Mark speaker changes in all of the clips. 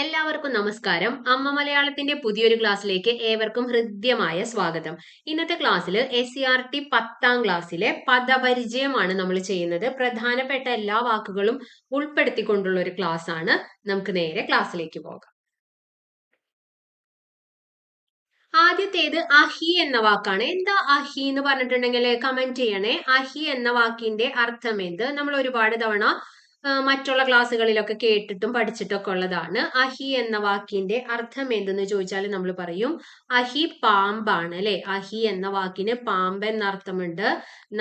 Speaker 1: എല്ലാവർക്കും നമസ്കാരം. അമ്മ മലയാളത്തിന്റെ പുതിയൊരു ക്ലാസ്സിലേക്ക് ഏവർക്കും ഹൃദ്യമായ സ്വാഗതം. ഇന്നത്തെ ക്ലാസ്സിൽ എസ് സി ആർ ടി പത്താം ക്ലാസ്സിലെ പദപരിചയമാണ് നമ്മൾ ചെയ്യുന്നത്. പ്രധാനപ്പെട്ട എല്ലാ വാക്കുകളും ഉൾപ്പെടുത്തിക്കൊണ്ടുള്ള ഒരു ക്ലാസ് ആണ് നമുക്ക് നേരെ ക്ലാസ്സിലേക്ക് പോകാം. ആദ്യത്തേത് അഹി എന്ന വാക്കാണ്. എന്താ അഹി എന്ന് പറഞ്ഞിട്ടുണ്ടെങ്കിൽ കമന്റ് ചെയ്യണേ. അഹി എന്ന വാക്കിന്റെ അർത്ഥം എന്ത്? നമ്മൾ ഒരുപാട് തവണ മറ്റുള്ള ക്ലാസ്സുകളിലൊക്കെ കേട്ടിട്ടും പഠിച്ചിട്ടൊക്കെ ഉള്ളതാണ്. അഹി എന്ന വാക്കിന്റെ അർത്ഥം എന്തെന്ന് ചോദിച്ചാൽ നമ്മൾ പറയും അഹി പാമ്പാണ് അല്ലെ? അഹി എന്ന വാക്കിന് പാമ്പ് എന്ന അർത്ഥമുണ്ട്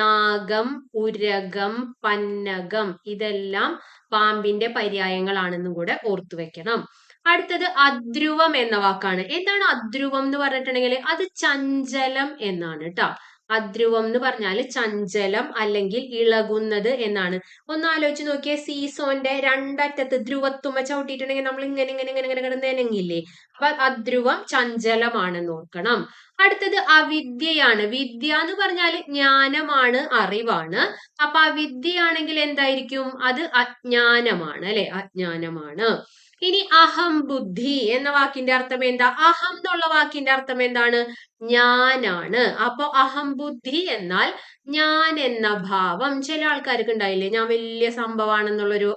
Speaker 1: നാഗം ഉരകം പന്നകം ഇതെല്ലാം പാമ്പിന്റെ പര്യായങ്ങളാണെന്നും കൂടെ ഓർത്തു വെക്കണം. അടുത്തത് അധ്രുവം എന്ന വാക്കാണ്. എന്താണ് അധ്രുവം എന്ന് പറഞ്ഞിട്ടുണ്ടെങ്കിൽ അത് ചഞ്ചലം എന്നാണ് കേട്ടോ. അധ്രുവം എന്ന് പറഞ്ഞാൽ ചഞ്ചലം അല്ലെങ്കിൽ ഇളകുന്നത് എന്നാണ്. ഒന്ന് ആലോചിച്ച് നോക്കിയേ സീസോന്റെ രണ്ടറ്റത്ത് ധ്രുവത്തുമ്മ ചവിട്ടിയിട്ടുണ്ടെങ്കിൽ നമ്മൾ ഇങ്ങനെ ഇങ്ങനെ ഇങ്ങനെ ഇങ്ങനെ കിടന്ന് നനങ്ങില്ലേ അപ്പൊ അധ്രുവം ചഞ്ചലമാണെന്ന് ഓർക്കണം. അടുത്തത് അവിദ്യയാണ്. വിദ്യ എന്ന് പറഞ്ഞാൽ ജ്ഞാനമാണ് അറിവാണ്. അപ്പൊ അവിദ്യയാണെങ്കിൽ എന്തായിരിക്കും? അത് അജ്ഞാനമാണ് അല്ലെ? അജ്ഞാനമാണ്. ഇനി അഹം ബുദ്ധി എന്ന വാക്കിന്റെ അർത്ഥം എന്താ? അഹം എന്നുള്ള വാക്കിന്റെ അർത്ഥം എന്താണ്? ഞാനാണ്. അപ്പൊ അഹം ബുദ്ധി എന്നാൽ ഞാൻ എന്ന ഭാവം. ചില ആൾക്കാർക്ക് ഉണ്ടായില്ലേ? ഞാൻ വലിയ സംഭവമാണെന്നുള്ളൊരു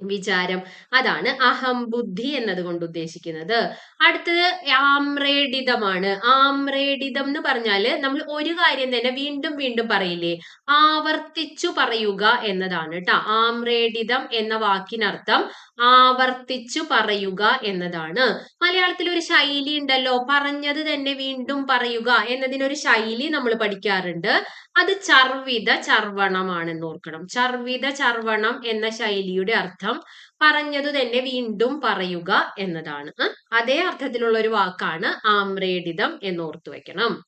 Speaker 1: വിചാരം. അതാണ് അഹം ബുദ്ധി എന്നതുകൊണ്ട് ഉദ്ദേശിക്കുന്നത്. അടുത്തത് ആമ്രേഡിതമാണ് ആമ്രേഡിതം എന്ന് പറഞ്ഞാൽ നമ്മൾ ഒരു കാര്യം തന്നെ വീണ്ടും വീണ്ടും പറയില്ലേ? ആവർത്തിച്ചു പറയുക എന്നതാണ് കേട്ടോ ആമ്രേഡിതം എന്ന വാക്കിനർത്ഥം ആവർത്തിച്ചു പറയുക എന്നതാണ്. മലയാളത്തിൽ ഒരു ശൈലി ഉണ്ടല്ലോ. പറഞ്ഞത് തന്നെ വീണ്ടും പറയുക എന്നതിനൊരു ശൈലി നമ്മൾ പഠിക്കാറുണ്ട്. അത് ചർവിത ചർവണമാണെന്ന് ഓർക്കണം. ചർവിത ചർവണം എന്ന ശൈലിയുടെ അർത്ഥം പറഞ്ഞതു തന്നെ വീണ്ടും പറയുക എന്നതാണ്. അതേ അർത്ഥത്തിലുള്ള ഒരു വാക്കാണ് ആമ്രേഡിതം എന്ന് ഓർത്തു വെക്കണം.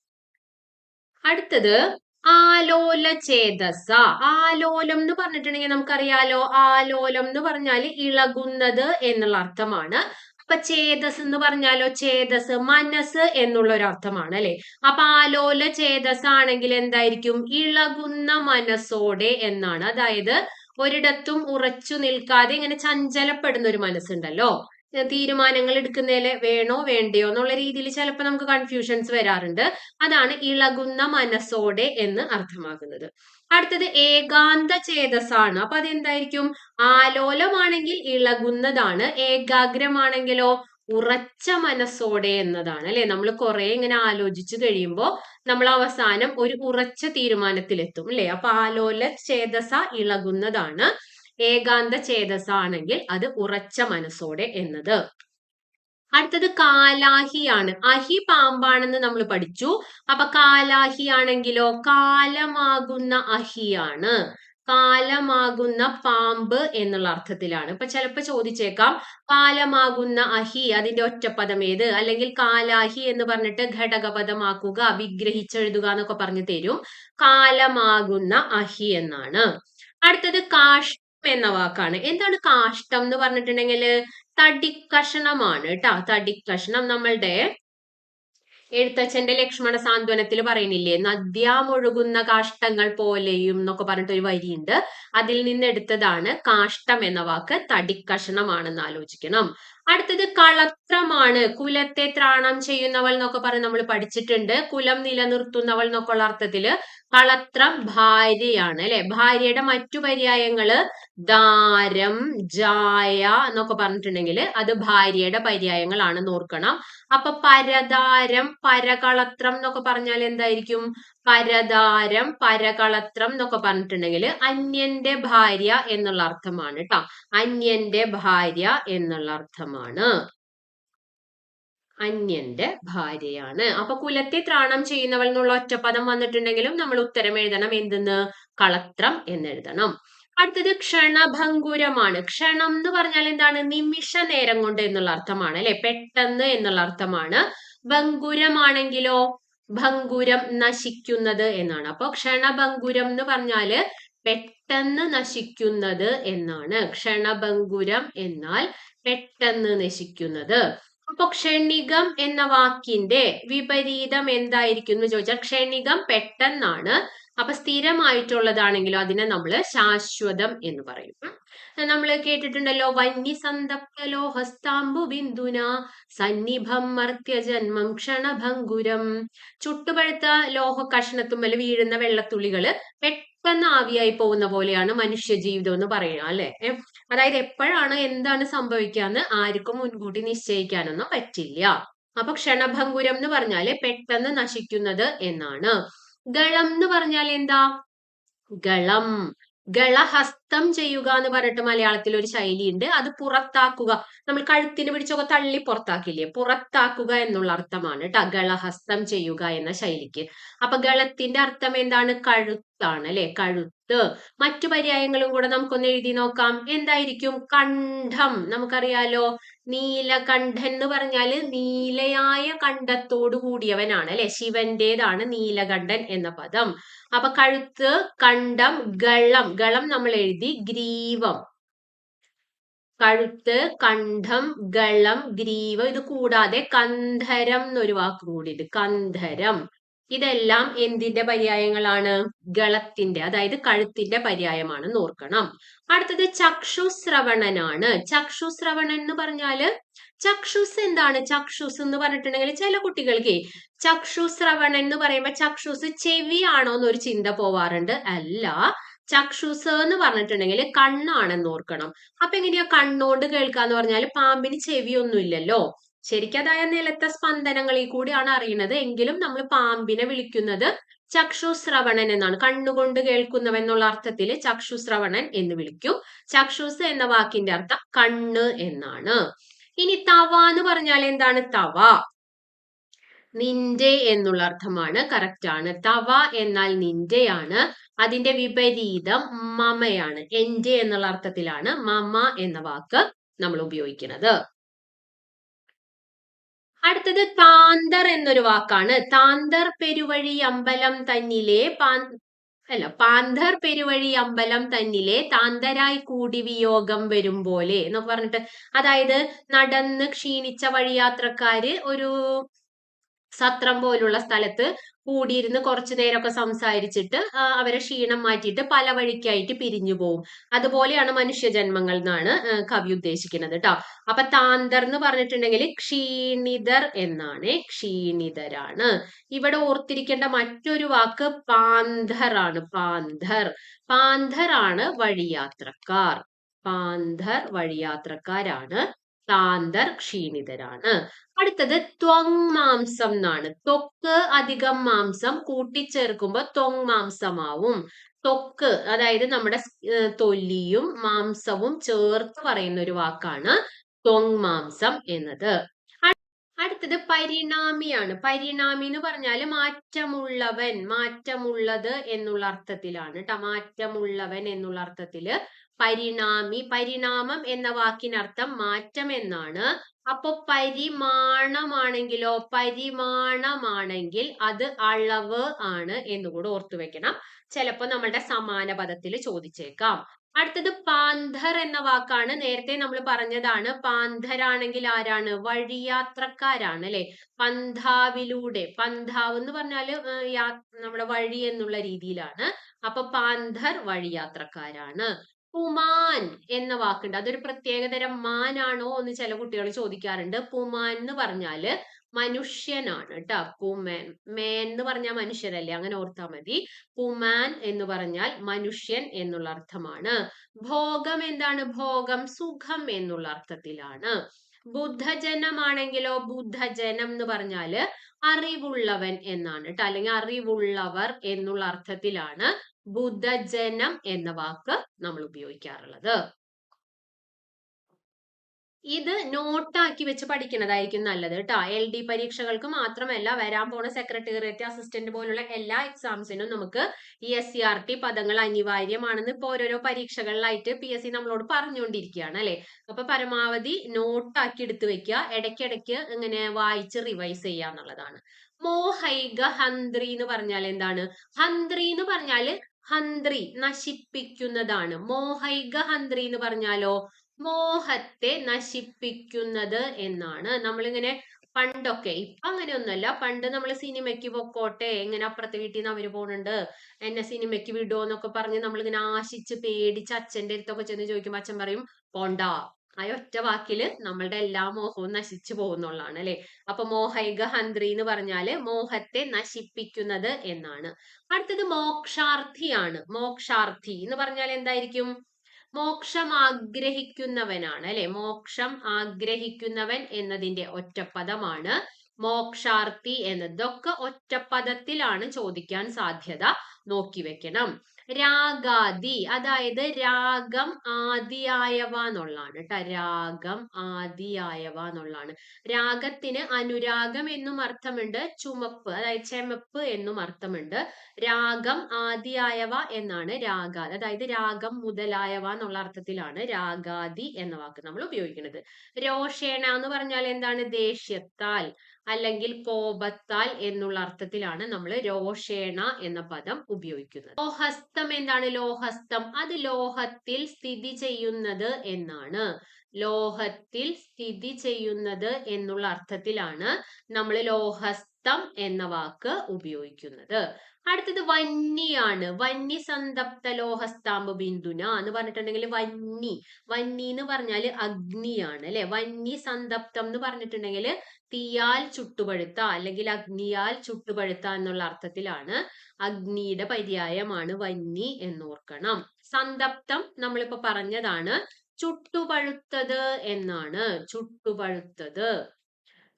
Speaker 1: അടുത്തത് ആലോല ചേതസ. ആലോലം എന്ന് പറഞ്ഞിട്ടുണ്ടെങ്കിൽ നമുക്കറിയാലോ ആലോലം എന്ന് പറഞ്ഞാൽ ഇളകുന്നത് എന്നുള്ള അർത്ഥമാണ്. അപ്പൊ ചേതസ് എന്ന് പറഞ്ഞാലോ ചേതസ് മനസ്സ് എന്നുള്ള ഒരു അർത്ഥമാണ് അല്ലെ? അപ്പൊ ആലോല ചേതസ് ആണെങ്കിൽ എന്തായിരിക്കും? ഇളകുന്ന മനസ്സോടെ എന്നാണ്. അതായത് ഒരിടത്തും ഉറച്ചു നിൽക്കാതെ ഇങ്ങനെ ചഞ്ചലപ്പെടുന്ന ഒരു മനസ്സുണ്ടല്ലോ. തീരുമാനങ്ങൾ എടുക്കുന്നതിൽ വേണോ വേണ്ടയോ എന്നുള്ള രീതിയിൽ ചിലപ്പോൾ നമുക്ക് കൺഫ്യൂഷൻസ് വരാറുണ്ട്. അതാണ് ഇളകുന്ന മനസ്സോടെ എന്ന് അർത്ഥമാക്കുന്നത്. അടുത്തത് ഏകാന്ത ചേതസാണ് അപ്പൊ അതെന്തായിരിക്കും? ആലോലമാണെങ്കിൽ ഇളകുന്നതാണ് ഏകാഗ്രമാണെങ്കിലോ ഉറച്ച മനസ്സോടെ എന്നതാണ് അല്ലെ? നമ്മൾ കുറെ ഇങ്ങനെ ആലോചിച്ച് കഴിയുമ്പോൾ നമ്മൾ അവസാനം ഒരു ഉറച്ച തീരുമാനത്തിലെത്തും അല്ലെ? അപ്പൊ ആലോല ചേതസ ഇളകുന്നതാണ്. ഏകാന്ത ആണെങ്കിൽ അത് ഉറച്ച മനസ്സോടെ എന്നത്. അടുത്തത് കാലാഹിയാണ്. അഹി പാമ്പാണെന്ന് നമ്മൾ പഠിച്ചു. അപ്പൊ കാലാഹി ആണെങ്കിലോ കാലമാകുന്ന അഹിയാണ്. കാലമാകുന്ന പാമ്പ് എന്നുള്ള അർത്ഥത്തിലാണ്. ഇപ്പൊ ചിലപ്പോ ചോദിച്ചേക്കാം. കാലമാകുന്ന അഹി അതിന്റെ ഒറ്റപ്പദം ഏത്? അല്ലെങ്കിൽ കാലാഹി എന്ന് പറഞ്ഞിട്ട് ഘടകപദമാക്കുക വിഗ്രഹിച്ചെഴുതുക എന്നൊക്കെ പറഞ്ഞു തരും. കാലമാകുന്ന അഹി എന്നാണ്. അടുത്തത് കാഷ്ടം എന്ന വാക്കാണ്. എന്താണ് കാഷ്ടം എന്ന് പറഞ്ഞിട്ടുണ്ടെങ്കിൽ തടിക്കഷണമാണ് കേട്ടോ തടിക്കഷണം നമ്മളുടെ എഴുത്തച്ഛന്റെ ലക്ഷ്മണ സാന്ത്വനത്തിൽ പറയുന്നില്ലേ നദ്യാമൊഴുകുന്ന കാഷ്ടങ്ങൾ പോലെയും എന്നൊക്കെ പറഞ്ഞിട്ട് ഒരു വരിയുണ്ട്. അതിൽ നിന്ന് എടുത്തതാണ് കാഷ്ടം എന്ന വാക്ക് തടിക്കഷണമാണെന്ന് ആലോചിക്കണം. അടുത്തത് കളത്രമാണ് കുലത്തെ ത്രാണം ചെയ്യുന്നവൾ എന്നൊക്കെ പറഞ്ഞ് നമ്മൾ പഠിച്ചിട്ടുണ്ട്. കുലം നിലനിർത്തുന്നവൾ എന്നൊക്കെ ഉള്ള അർത്ഥത്തിൽ കളത്രം ഭാര്യയാണ് അല്ലെ? ഭാര്യയുടെ മറ്റു പര്യായങ്ങൾ ദാരം ജായ എന്നൊക്കെ പറഞ്ഞിട്ടുണ്ടെങ്കിൽ അത് ഭാര്യയുടെ പര്യായങ്ങളാണ് ഓർക്കണം. അപ്പൊ പരദാരം പരകളത്രം എന്നൊക്കെ പറഞ്ഞാൽ എന്തായിരിക്കും? പരദാരം പരകളത്രം എന്നൊക്കെ പറഞ്ഞിട്ടുണ്ടെങ്കിൽ അന്യന്റെ ഭാര്യ എന്നുള്ള അർത്ഥമാണ് കേട്ടോ അന്യന്റെ ഭാര്യ എന്നുള്ള അർത്ഥമാണ്. അന്യന്റെ ഭാര്യയാണ്. അപ്പൊ കുലത്തെ ത്രാണം ചെയ്യുന്നവൾ എന്നുള്ള ഒറ്റപ്പദം വന്നിട്ടുണ്ടെങ്കിലും നമ്മൾ ഉത്തരം എഴുതണം. എന്തെന്ന്? കളത്രം എന്നെഴുതണം. അടുത്തത് ക്ഷണഭങ്കുരമാണ്. ക്ഷണം എന്ന് പറഞ്ഞാൽ എന്താണ്? നിമിഷ നേരം കൊണ്ട് എന്നുള്ള അർത്ഥമാണ് അല്ലെ? പെട്ടെന്ന് എന്നുള്ള അർത്ഥമാണ്. ഭങ്കുരമാണെങ്കിലോ? ഭങ്കുരം നശിക്കുന്നത് എന്നാണ്. അപ്പൊ ക്ഷണഭങ്കുരം എന്ന് പറഞ്ഞാൽ പെട്ടെന്ന് നശിക്കുന്നത് എന്നാണ്. ക്ഷണഭങ്കുരം എന്നാൽ പെട്ടെന്ന് നശിക്കുന്നത്. അപ്പൊ ക്ഷണികം എന്ന വാക്കിന്റെ വിപരീതം എന്തായിരിക്കും എന്ന് ചോദിച്ചാൽ ക്ഷണികം പെട്ടെന്നാണ്. അപ്പൊ സ്ഥിരമായിട്ടുള്ളതാണെങ്കിലും അതിനെ നമ്മൾ ശാശ്വതം എന്ന് പറയും. നമ്മൾ കേട്ടിട്ടുണ്ടല്ലോ വന്യസന്തപ്തലോ ഹസ്താംബു ബിന്ദുന സന്നിഭം മർത്യജന്മം ക്ഷണഭംഗുരം ചുട്ടുപഴുത്ത ലോഹ കഷ്ണത്തുമ്മൽ വീഴുന്ന വെള്ളത്തുള്ളികൾ പെട്ടെന്ന് ആവിയായി പോകുന്ന പോലെയാണ് മനുഷ്യ ജീവിതം എന്ന് പറയുക അല്ലെ? അതായത് എപ്പോഴാണ് എന്താണ് സംഭവിക്കാന്ന് ആർക്കും മുൻകൂട്ടി നിശ്ചയിക്കാനൊന്നും പറ്റില്ല. അപ്പൊ ക്ഷണഭംഗുരം എന്ന് പറഞ്ഞാൽ പെട്ടെന്ന് നശിക്കുന്നത് എന്നാണ്. ഗളം എന്ന് പറഞ്ഞാൽ എന്താ ഗളം ഗളഹസ്തം ചെയ്യുക എന്ന് പറഞ്ഞിട്ട് മലയാളത്തിൽ ഒരു ശൈലിയുണ്ട്. അത് പുറത്താക്കുക. നമ്മൾ കഴുത്തിന് പിടിച്ചൊക്കെ തള്ളി പുറത്താക്കില്ലേ? പുറത്താക്കുക എന്നുള്ള അർത്ഥമാണ് കേട്ടോ. ഗളഹസ്തം ചെയ്യുക എന്ന ശൈലിക്ക്. അപ്പൊ ഗളത്തിന്റെ അർത്ഥം എന്താണ്? കഴുത്താണ് അല്ലെ? കഴുത്ത്. മറ്റു പര്യായങ്ങളും കൂടെ നമുക്കൊന്ന് എഴുതി നോക്കാം. എന്തായിരിക്കും? കണ്ഠം. നമുക്കറിയാലോ നീലകണ്ഠൻ എന്ന് പറഞ്ഞാൽ നീലയായ കണ്ഠത്തോടു കൂടിയവനാണ് അല്ലെ? ശിവന്റേതാണ് നീലകണ്ഠൻ എന്ന പദം. അപ്പൊ കഴുത്ത് കണ്ഠം ഗളം. ഗളം നമ്മൾ എഴുതി ഗ്രീവം. കഴുത്ത് കണ്ഠം ഗളം ഗ്രീവം. ഇത് കൂടാതെ കന്ധരം എന്നൊരു വാക്ക് കൂടി ഇത് കന്ധരം. ഇതെല്ലാം എന്തിന്റെ പര്യായങ്ങളാണ്? ഗളത്തിന്റെ അതായത് കഴുത്തിന്റെ പര്യായമാണ് നോർക്കണം അടുത്തത് ചക്ഷുശ്രവണനാണ് ചക്ഷുശ്രവണൻ എന്ന് പറഞ്ഞാൽ ചക്ഷുസ് എന്താണ്? ചക്ഷുസ് എന്ന് പറഞ്ഞിട്ടുണ്ടെങ്കിൽ ചില കുട്ടികൾക്ക് ചക്ഷുശ്രവണൻ എന്ന് പറയുമ്പോൾ ചക്ഷുസ് ചെവിയാണോ എന്നൊരു ചിന്ത പോവാറുണ്ട്. അല്ല ചക്ഷുസ് എന്ന് പറഞ്ഞിട്ടുണ്ടെങ്കിൽ കണ്ണാണെന്ന് ഓർക്കണം. അപ്പൊ എങ്ങനെയാ? കണ്ണോണ്ട് കേൾക്കാന്ന് പറഞ്ഞാൽ പാമ്പിന് ചെവിയൊന്നും ഇല്ലല്ലോ ശരിക്കതായ നിലത്തെ സ്പന്ദനങ്ങളിൽ കൂടിയാണ് അറിയുന്നത്. എങ്കിലും നമ്മൾ പാമ്പിനെ വിളിക്കുന്നത് ചക്ഷുശ്രവണൻ എന്നാണ്. കണ്ണുകൊണ്ട് കേൾക്കുന്നവ എന്നുള്ള അർത്ഥത്തിൽ ചക്ഷുശ്രവണൻ എന്ന് വിളിക്കും. ചക്ഷുസ് എന്ന വാക്കിന്റെ അർത്ഥം കണ്ണ് എന്നാണ്. ഇനി തവ എന്ന് പറഞ്ഞാൽ എന്താണ്? തവ. നിന്റെ എന്നുള്ള അർത്ഥമാണ് കറക്റ്റ് ആണ്. തവ എന്നാൽ നിന്റെയാണ്. അതിന്റെ വിപരീതം മമയാണ്. എന്റെ എന്നുള്ള അർത്ഥത്തിലാണ് മമ എന്ന വാക്ക് നമ്മൾ ഉപയോഗിക്കുന്നത്. അടുത്തത് താന്തർ എന്നൊരു വാക്കാണ്. താന്തർ പെരുവഴി അമ്പലം തന്നിലെ അല്ല പാന്തർ പെരുവഴി അമ്പലം തന്നിലെ താന്തരായി കൂടി വിയോഗം വരും പോലെ എന്നൊക്കെ പറഞ്ഞിട്ട് അതായത് നടന്ന് ക്ഷീണിച്ച വഴിയാത്രക്കാര് ഒരു സത്രം പോലുള്ള സ്ഥലത്ത് കൂടിയിരുന്ന് കുറച്ചു നേരമൊക്കെ സംസാരിച്ചിട്ട് അവരെ ക്ഷീണം മാറ്റിയിട്ട് പല വഴിക്കായിട്ട് പിരിഞ്ഞു പോവും. അതുപോലെയാണ് മനുഷ്യജന്മങ്ങൾ എന്നാണ് കവി ഉദ്ദേശിക്കുന്നത് കേട്ടോ അപ്പൊ താന്തർ എന്ന് പറഞ്ഞിട്ടുണ്ടെങ്കിൽ ക്ഷീണിതർ എന്നാണ്. ക്ഷീണിതരാണ്. ഇവിടെ ഓർത്തിരിക്കേണ്ട മറ്റൊരു വാക്ക് പാന്ധർ ആണ്. പാന്ധർ പാന്ധർ വഴിയാത്രക്കാർ. പാന്ധർ വഴിയാത്രക്കാരാണ്. താന്തർ ക്ഷീണിതരാണ് അടുത്തത് ത്വങ് മാംസം എന്നാണ്. ത്വക്ക് അധികം മാംസം കൂട്ടിച്ചേർക്കുമ്പോൾ ത്വങ് മാംസമാവും. ത്വക്ക് അതായത് നമ്മുടെ തൊലിയും മാംസവും ചേർത്ത് പറയുന്ന ഒരു വാക്കാണ് ത്വങ് മാംസം എന്നത്. അടുത്തത് പരിണാമിയാണ്. പരിണാമി എന്ന് പറഞ്ഞാൽ മാറ്റമുള്ളവൻ മാറ്റമുള്ളത് എന്നുള്ള അർത്ഥത്തിലാണ് കേട്ടോ മാറ്റമുള്ളവൻ എന്നുള്ള അർത്ഥത്തിൽ പരിണാമി പരിണാമം എന്ന വാക്കിനർത്ഥം മാറ്റം എന്നാണ് അപ്പൊ പരിമാണമാണെങ്കിലോ പരിമാണമാണെങ്കിൽ അത് അളവ് ആണ് എന്നുകൂടെ ഓർത്തു വെക്കണം. ചിലപ്പോ നമ്മളുടെ സമാന പദത്തിൽ ചോദിച്ചേക്കാം. അടുത്തത് പാന്ധർ എന്ന വാക്കാണ്. നേരത്തെ നമ്മൾ പറഞ്ഞതാണ് പാന്ധരാണെങ്കിൽ ആരാണ്? വഴിയാത്രക്കാരാണ് അല്ലെ? പന്ഥാവിലൂടെ. പന്ഥാവ് എന്ന് പറഞ്ഞാൽ നമ്മുടെ വഴി എന്നുള്ള രീതിയിലാണ്. അപ്പൊ പാന്ധർ വഴിയാത്രക്കാരാണ്. പുമാൻ എന്ന വാക്കുണ്ട്. അതൊരു പ്രത്യേകതരം മാനാണോ എന്ന് ചില കുട്ടികൾ ചോദിക്കാറുണ്ട്. പുമാൻ എന്ന് പറഞ്ഞാൽ മനുഷ്യനാണ് കേട്ടോ. പുമേൻ മേൻ എന്ന് പറഞ്ഞാൽ മനുഷ്യരല്ലേ? അങ്ങനെ ഓർത്താൽ മതി. പുമാൻ എന്ന് പറഞ്ഞാൽ മനുഷ്യൻ എന്നുള്ള അർത്ഥമാണ്. ഭോഗം എന്താണ്? ഭോഗം സുഖം എന്നുള്ള അർത്ഥത്തിലാണ്. ബുദ്ധജനമാണെങ്കിലോ ബുദ്ധജനം എന്ന് പറഞ്ഞാൽ അറിവുള്ളവൻ എന്നാണ് കേട്ടോ. അല്ലെങ്കിൽ അറിവുള്ളവർ എന്നുള്ള അർത്ഥത്തിലാണ് ബുദ്ധജനം എന്ന വാക്ക് നമ്മൾ ഉപയോഗിക്കാറുള്ളത്. ഇത് നോട്ടാക്കി വെച്ച് പഠിക്കുന്നതായിരിക്കും നല്ലത് കേട്ടോ. എൽ ഡി പരീക്ഷകൾക്ക് മാത്രമല്ല വരാൻ പോണ സെക്രട്ടേറിയറ്റ് അസിസ്റ്റന്റ് പോലുള്ള എല്ലാ എക്സാംസിനും നമുക്ക് ഈ എസ് സി ആർ ടി പദങ്ങൾ അനിവാര്യമാണെന്ന് ഇപ്പൊ ഓരോരോ പരീക്ഷകളിലായിട്ട് പി എസ് സി നമ്മളോട് പറഞ്ഞുകൊണ്ടിരിക്കുകയാണ് അല്ലെ? അപ്പൊ പരമാവധി നോട്ടാക്കി എടുത്തു വെക്കുക. ഇടയ്ക്കിടയ്ക്ക് ഇങ്ങനെ വായിച്ച് റിവൈസ് ചെയ്യുക എന്നുള്ളതാണ്. മോഹൈഗ ഹന്ത്രി എന്ന് പറഞ്ഞാൽ എന്താണ്? ഹന്ത്രി എന്ന് പറഞ്ഞാൽ ഹന്ത്രി നശിപ്പിക്കുന്നതാണ്. മോഹൈക ഹന്ത്രി എന്ന് പറഞ്ഞാലോ? മോഹത്തെ നശിപ്പിക്കുന്നത് എന്നാണ്. നമ്മളിങ്ങനെ പണ്ടൊക്കെ ഇപ്പൊ അങ്ങനെയൊന്നുമല്ല. പണ്ട് നമ്മൾ സിനിമയ്ക്ക് പൊക്കോട്ടെ എങ്ങനെ അപ്പുറത്തെ വീട്ടിൽ നിന്ന് അവർ പോണുണ്ട് എന്നെ സിനിമയ്ക്ക് വിടുമോ എന്നൊക്കെ പറഞ്ഞ് നമ്മളിങ്ങനെ ആശിച്ച് പേടിച്ച് അച്ഛന്റെ അടുത്തൊക്കെ ചെന്ന് ചോദിക്കുമ്പോ അച്ഛൻ പറയും പോണ്ട ആ ഒറ്റ വാക്കിൽ നമ്മളുടെ എല്ലാ മോഹവും നശിച്ചു പോകുന്നുള്ളതാണ് അല്ലെ? അപ്പൊ മോഹൈക ഹന്ത്രി എന്ന് പറഞ്ഞാൽ മോഹത്തെ നശിപ്പിക്കുന്നത് എന്നാണ്. അടുത്തത് മോക്ഷാർത്ഥിയാണ്. മോക്ഷാർത്ഥി എന്ന് പറഞ്ഞാൽ എന്തായിരിക്കും? മോക്ഷം ആഗ്രഹിക്കുന്നവനാണ് അല്ലെ? മോക്ഷം ആഗ്രഹിക്കുന്നവൻ എന്നതിന്റെ ഒറ്റപ്പദമാണ് മോക്ഷാർത്ഥി എന്നത് ഇതൊക്കെ ഒറ്റപ്പദത്തിലാണ് ചോദിക്കാൻ സാധ്യത. നോക്കി വെക്കണം. രാഗാദി അതായത് രാഗം ആദിയായവ എന്നുള്ളതാണ് കേട്ടോ രാഗം ആദിയായവ എന്നുള്ളതാണ്. രാഗത്തിന് അനുരാഗം എന്നും അർത്ഥമുണ്ട്. ചുമപ്പ് അതായത് ചെമപ്പ് എന്നും അർത്ഥമുണ്ട്. രാഗം ആദിയായവ എന്നാണ് രാഗാദി. അതായത് രാഗം മുതലായവ എന്നുള്ള അർത്ഥത്തിലാണ് രാഗാദി എന്ന വാക്ക് നമ്മൾ ഉപയോഗിക്കുന്നത്. രോഷേണ എന്ന് പറഞ്ഞാൽ എന്താണ്? ദേഷ്യത്താൽ അല്ലെങ്കിൽ കോപത്താൽ എന്നുള്ള അർത്ഥത്തിലാണ് നമ്മൾ രോഷേണ എന്ന പദം ഉപയോഗിക്കുന്നത്. ലോഹസ്തം എന്താണ്? ലോഹസ്തം. അത് ലോഹത്തിൽ സ്ഥിതി ചെയ്യുന്നത് എന്നാണ്. ലോഹത്തിൽ സ്ഥിതി ചെയ്യുന്നത് എന്നുള്ള അർത്ഥത്തിലാണ് നമ്മൾ ലോഹസ്തം എന്ന വാക്ക് ഉപയോഗിക്കുന്നത്. അടുത്തത് വന്യാണ് വന്നി സന്തപ്ത ലോഹസ്താമ്പ് ബിന്ദുന എന്ന് പറഞ്ഞിട്ടുണ്ടെങ്കിൽ വന്നി. വന്നി എന്ന് പറഞ്ഞാൽ അഗ്നിയാണ് അല്ലെ? വന്നി സന്തപ്തം എന്ന് പറഞ്ഞിട്ടുണ്ടെങ്കിൽ തീയാൽ ചുട്ടുപഴുത്ത അല്ലെങ്കിൽ അഗ്നിയാൽ ചുട്ടുപഴുത്ത എന്നുള്ള അർത്ഥത്തിലാണ് അഗ്നിയുടെ പര്യായമാണ് വന്നി എന്നോർക്കണം. സന്തപ്തം നമ്മളിപ്പോ പറഞ്ഞതാണ് ചുട്ടുപഴുത്തത് എന്നാണ്. ചുട്ടുപഴുത്തത്.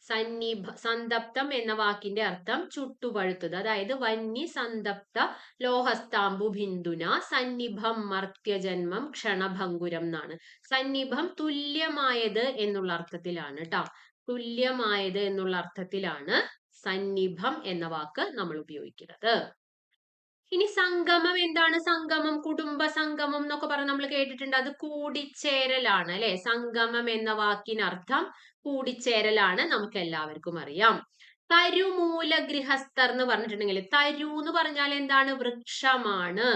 Speaker 1: സന്നിഭ സന്തപ്തം എന്ന വാക്കിന്റെ അർത്ഥം ചുട്ടുപഴുത്തത് അതായത് വന്നി സന്തപ്ത ലോഹസ്താംബു ബിന്ദുന സന്നിഭം മർത്യജന്മം ക്ഷണഭംഗുരം എന്നാണ്. സന്നിഭം തുല്യമായത് എന്നുള്ള അർത്ഥത്തിലാണ് കേട്ടോ തുല്യമായത് എന്നുള്ള അർത്ഥത്തിലാണ് സന്നിഭം എന്ന വാക്ക് നമ്മൾ ഉപയോഗിക്കുന്നത്. ഇനി സംഗമം എന്താണ്? സംഗമം കുടുംബ സംഗമം എന്നൊക്കെ പറഞ്ഞ് നമ്മൾ കേട്ടിട്ടുണ്ട്. അത് കൂടിച്ചേരലാണ് അല്ലെ? സംഗമം എന്ന വാക്കിനർത്ഥം കൂടിച്ചേരലാണ് നമുക്ക് എല്ലാവർക്കും അറിയാം. തരുമൂല ഗൃഹസ്ഥർ എന്ന് പറഞ്ഞിട്ടുണ്ടെങ്കിൽ തരു എന്ന് പറഞ്ഞാൽ എന്താണ്? വൃക്ഷമാണ്.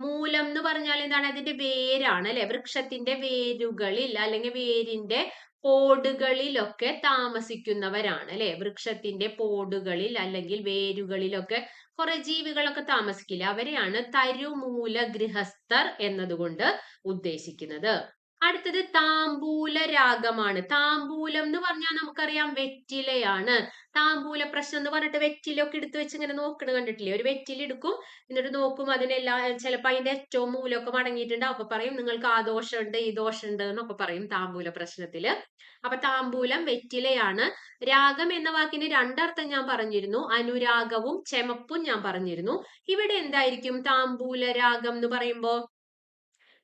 Speaker 1: മൂലം എന്ന് പറഞ്ഞാൽ എന്താണ്? അതിന്റെ വേരാണ് അല്ലെ? വൃക്ഷത്തിന്റെ വേരുകളിൽ അല്ലെങ്കിൽ വേരിന്റെ പോടുകളിലൊക്കെ താമസിക്കുന്നവരാണ് അല്ലെ? വൃക്ഷത്തിന്റെ പോടുകളിൽ അല്ലെങ്കിൽ വേരുകളിലൊക്കെ കുറെ ജീവികളൊക്കെ താമസിക്കില്ല? അവരെയാണ് തരുമൂല ഗൃഹസ്ഥർ എന്നതുകൊണ്ട് ഉദ്ദേശിക്കുന്നത്. അടുത്തത് താമ്പൂല രാഗമാണ് താമ്പൂലം എന്ന് പറഞ്ഞാൽ നമുക്കറിയാം വെറ്റിലയാണ്. താമ്പൂല പ്രശ്നം എന്ന് പറഞ്ഞിട്ട് വെറ്റിലൊക്കെ എടുത്ത് വെച്ച് ഇങ്ങനെ നോക്കണ കണ്ടിട്ടില്ലേ? ഒരു വെറ്റില എടുക്കും എന്നിട്ട് നോക്കും അതിനെല്ലാം ചിലപ്പോൾ അതിന്റെ ഏറ്റവും മൂലമൊക്കെ മടങ്ങിയിട്ടുണ്ടാവും അപ്പൊ പറയും നിങ്ങൾക്ക് ആ ദോഷമുണ്ട് ഈ ദോഷമുണ്ട് എന്നൊക്കെ പറയും താമ്പൂല പ്രശ്നത്തിൽ അപ്പൊ താമ്പൂലം വെറ്റിലയാണ്. രാഗം എന്ന വാക്കിന് രണ്ടർത്ഥം ഞാൻ പറഞ്ഞിരുന്നു. അനുരാഗവും ചെമപ്പും ഞാൻ പറഞ്ഞിരുന്നു. ഇവിടെ എന്തായിരിക്കും താമ്പൂല രാഗം എന്ന് പറയുമ്പോ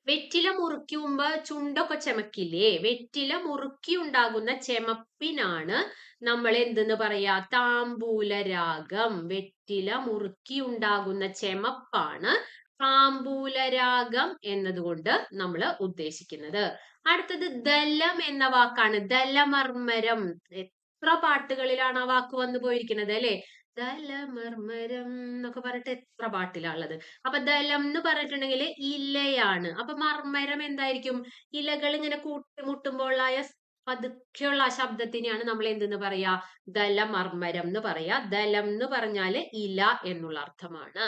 Speaker 1: വെറ്റില മുറുക്കുമ്പോ ചുണ്ടൊക്കെ ചെമക്കില്ലേ? വെറ്റില മുറുക്കി ഉണ്ടാകുന്ന ചെമപ്പിനാണ് നമ്മൾ എന്തെന്ന് പറയാ? താമ്പൂല രാഗം വെറ്റില മുറുക്കി ഉണ്ടാകുന്ന ചെമപ്പാണ് താമ്പൂല രാഗം എന്നതുകൊണ്ട് നമ്മൾ ഉദ്ദേശിക്കുന്നത്. അടുത്തത് ദലം എന്ന വാക്കാണ്. ദലമർമരം എത്ര പാട്ടുകളിലാണ് ആ വാക്ക് വന്നു പോയിരിക്കുന്നത് അല്ലെ? ദലമർമരം എന്നൊക്കെ പറഞ്ഞിട്ട് എത്ര പാട്ടിലാണുള്ളത് അപ്പൊ ദലം എന്ന് പറഞ്ഞിട്ടുണ്ടെങ്കിൽ ഇലയാണ്. അപ്പൊ മർമരം എന്തായിരിക്കും? ഇലകൾ ഇങ്ങനെ കൂട്ടിമുട്ടുമ്പോഴായ പതുക്കെയുള്ള ആ ശബ്ദത്തിനെയാണ് നമ്മൾ എന്തെന്ന് പറയാ ദലമർമരം എന്ന് പറയാ ദലം എന്ന് പറഞ്ഞാൽ ഇല എന്നുള്ള അർത്ഥമാണ്.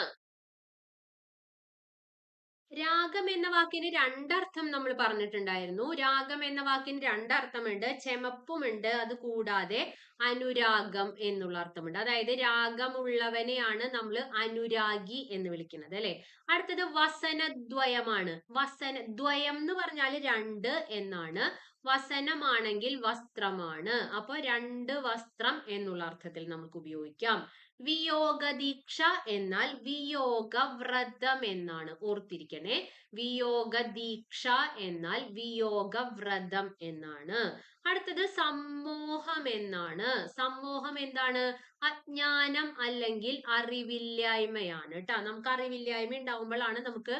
Speaker 1: രാഗം എന്ന വാക്കിന് രണ്ടർത്ഥം നമ്മൾ പറഞ്ഞിട്ടുണ്ടായിരുന്നു. രാഗം എന്ന വാക്കിന് രണ്ടർത്ഥമുണ്ട്. ചെമപ്പുമുണ്ട്. അത് കൂടാതെ അനുരാഗം എന്നുള്ള അർത്ഥമുണ്ട്. അതായത് രാഗമുള്ളവനെയാണ് നമ്മൾ അനുരാഗി എന്ന് വിളിക്കുന്നത് അല്ലെ? അടുത്തത് വസനദ്വയമാണ്. വസന ദ്വയം എന്ന് പറഞ്ഞാൽ രണ്ട് എന്നാണ്. വസനമാണെങ്കിൽ വസ്ത്രമാണ്. അപ്പൊ രണ്ട് വസ്ത്രം എന്നുള്ള അർത്ഥത്തിൽ നമുക്ക് ഉപയോഗിക്കാം. വിയോഗ ദീക്ഷ എന്നാൽ വിയോഗ വ്രതം എന്നാണ്. ഓർത്തിരിക്കണേ. വിയോഗ ദീക്ഷ എന്നാൽ വിയോഗ വ്രതം എന്നാണ്. അടുത്തത് സമ്മോഹം എന്നാണ്. സമ്മോഹം എന്താണ്? അജ്ഞാനം അല്ലെങ്കിൽ അറിവില്ലായ്മയാണ് കേട്ടോ നമുക്ക് അറിവില്ലായ്മ ഉണ്ടാകുമ്പോഴാണ് നമുക്ക്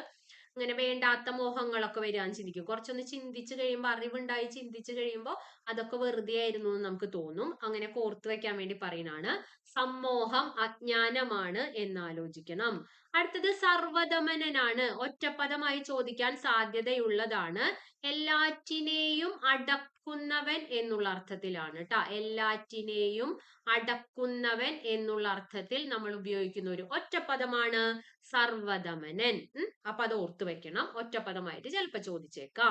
Speaker 1: ഇങ്ങനെ വേണ്ടാത്ത മോഹങ്ങളൊക്കെ വരാൻ ചിന്തിക്കും. കുറച്ചൊന്ന് ചിന്തിച്ചു കഴിയുമ്പോൾ അറിവുണ്ടായി ചിന്തിച്ചു കഴിയുമ്പോൾ അതൊക്കെ വെറുതെ ആയിരുന്നു എന്ന് നമുക്ക് തോന്നും. അങ്ങനെ കോർത്തു വെക്കാൻ വേണ്ടി പറയുന്നതാണ്. സമ്മോഹം അജ്ഞാനമാണ് എന്നാലോചിക്കണം. അടുത്തത് സർവദമനനാണ് ഒറ്റപ്പദമായി ചോദിക്കാൻ സാധ്യതയുള്ളതാണ്. എല്ലാറ്റിനെയും അടക്കുന്നവൻ എന്നുള്ള അർത്ഥത്തിലാണ് കേട്ടോ എല്ലാറ്റിനെയും അടക്കുന്നവൻ എന്നുള്ള അർത്ഥത്തിൽ നമ്മൾ ഉപയോഗിക്കുന്ന ഒരു ഒറ്റപ്പദമാണ് സർവദമനൻ അപ്പൊ അത് ഓർത്തു വെക്കണം. ഒറ്റപ്പദമായിട്ട് ചിലപ്പോ ചോദിച്ചേക്കാം.